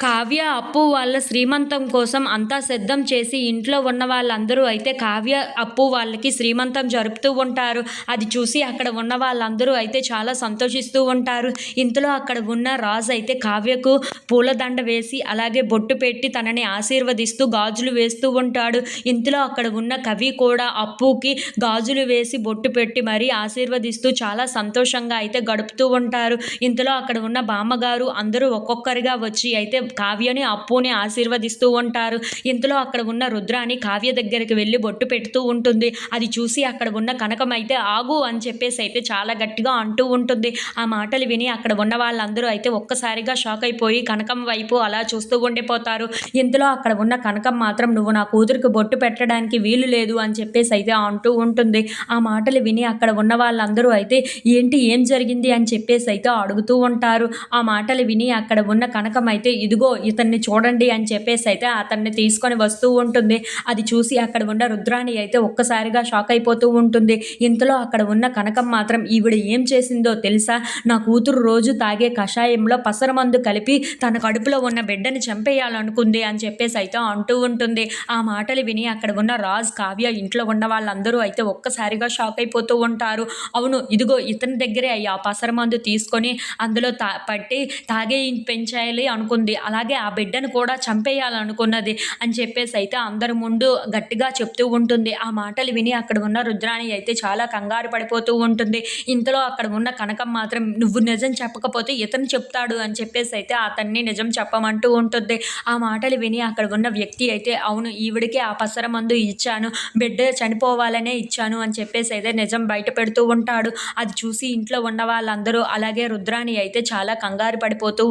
కావ్య అప్పు వాళ్ళ శ్రీమంతం కోసం అంతా సిద్ధం చేసి ఇంట్లో ఉన్న వాళ్ళందరూ అయితే కావ్య అప్పు వాళ్ళకి శ్రీమంతం జరుపుతూ ఉంటారు. అది చూసి అక్కడ ఉన్న వాళ్ళందరూ అయితే చాలా సంతోషిస్తూ ఉంటారు. ఇంతలో అక్కడ ఉన్న రాజు అయితే కావ్యకు పూలదండ వేసి అలాగే బొట్టు పెట్టి తనని ఆశీర్వదిస్తూ గాజులు వేస్తూ ఉంటాడు. ఇంతలో అక్కడ ఉన్న కవి కూడా అప్పుకి గాజులు వేసి బొట్టు పెట్టి మరీ ఆశీర్వదిస్తూ చాలా సంతోషంగా అయితే గడుపుతూ ఉంటారు. ఇంతలో అక్కడ ఉన్న బామ్మగారు అందరూ ఒక్కొక్కరిగా వచ్చి అయితే కావ్యని అప్పుని ఆశీర్వదిస్తూ ఉంటారు. ఇంతలో అక్కడ ఉన్న రుద్రాని కావ్య దగ్గరికి వెళ్ళి బొట్టు పెడుతూ ఉంటుంది. అది చూసి అక్కడ ఉన్న కనకం అయితే ఆగు అని చెప్పేసి అయితే చాలా గట్టిగా అంటూ ఉంటుంది. ఆ మాటలు విని అక్కడ ఉన్న వాళ్ళందరూ అయితే ఒక్కసారిగా షాక్ అయిపోయి కనకం వైపు అలా చూస్తూ ఉండిపోతారు. ఇంతలో అక్కడ ఉన్న కనకం మాత్రం నువ్వు నా కూతురికి బొట్టు పెట్టడానికి వీలు లేదు అని చెప్పేసి అయితే అంటూ ఉంటుంది. ఆ మాటలు విని అక్కడ ఉన్న వాళ్ళందరూ అయితే ఏంటి ఏం జరిగింది? అని చెప్పేసి అయితే అడుగుతూ ఉంటారు. ఆ మాటలు విని అక్కడ ఉన్న కనకం అయితే ఇది ఇదిగో ఇతన్ని చూడండి అని చెప్పేసి అయితే అతన్ని తీసుకొని వస్తూ ఉంటుంది. అది చూసి అక్కడ ఉన్న రుద్రాణి అయితే ఒక్కసారిగా షాక్ అయిపోతూ ఉంటుంది. ఇంతలో అక్కడ ఉన్న కనకం మాత్రం ఈవిడ ఏం చేసిందో తెలుసా? నా కూతురు రోజు తాగే కషాయంలో పసరమందు కలిపి తన కడుపులో ఉన్న బిడ్డని చంపేయాలనుకుంది అని చెప్పేసి అయితే అంటూ ఉంటుంది. ఆ మాటలు విని అక్కడ ఉన్న రాజ్ కావ్య ఇంట్లో ఉన్న వాళ్ళందరూ అయితే ఒక్కసారిగా షాక్ అయిపోతూ ఉంటారు. అవును ఇదిగో ఇతని దగ్గరే ఆ పసరమందు తీసుకొని అందులో తా పట్టి తాగే పెంచాలి అనుకుంది. అలాగే ఆ బిడ్డను కూడా చంపేయాలనుకున్నది అని చెప్పేసి అయితే అందరి ముందు గట్టిగా చెప్తూ ఉంటుంది. ఆ మాటలు విని అక్కడ ఉన్న రుద్రాణి అయితే చాలా కంగారు పడిపోతూ ఉంటుంది. ఇంతలో అక్కడ ఉన్న కనకం మాత్రం నువ్వు నిజం చెప్పకపోతే ఇతను చెప్తాడు అని చెప్పేసి అయితే అతన్ని నిజం చెప్పమంటూ ఉంటుంది. ఆ మాటలు విని అక్కడ ఉన్న వ్యక్తి అయితే అవును ఈవిడికి ఆ పసర మందు ఇచ్చాను బిడ్డ చనిపోవాలనే ఇచ్చాను అని చెప్పేసి అయితే నిజం బయట పెడుతూ ఉంటాడు. అది చూసి ఇంట్లో ఉన్న వాళ్ళందరూ అలాగే రుద్రాణి అయితే చాలా కంగారు పడిపోతూ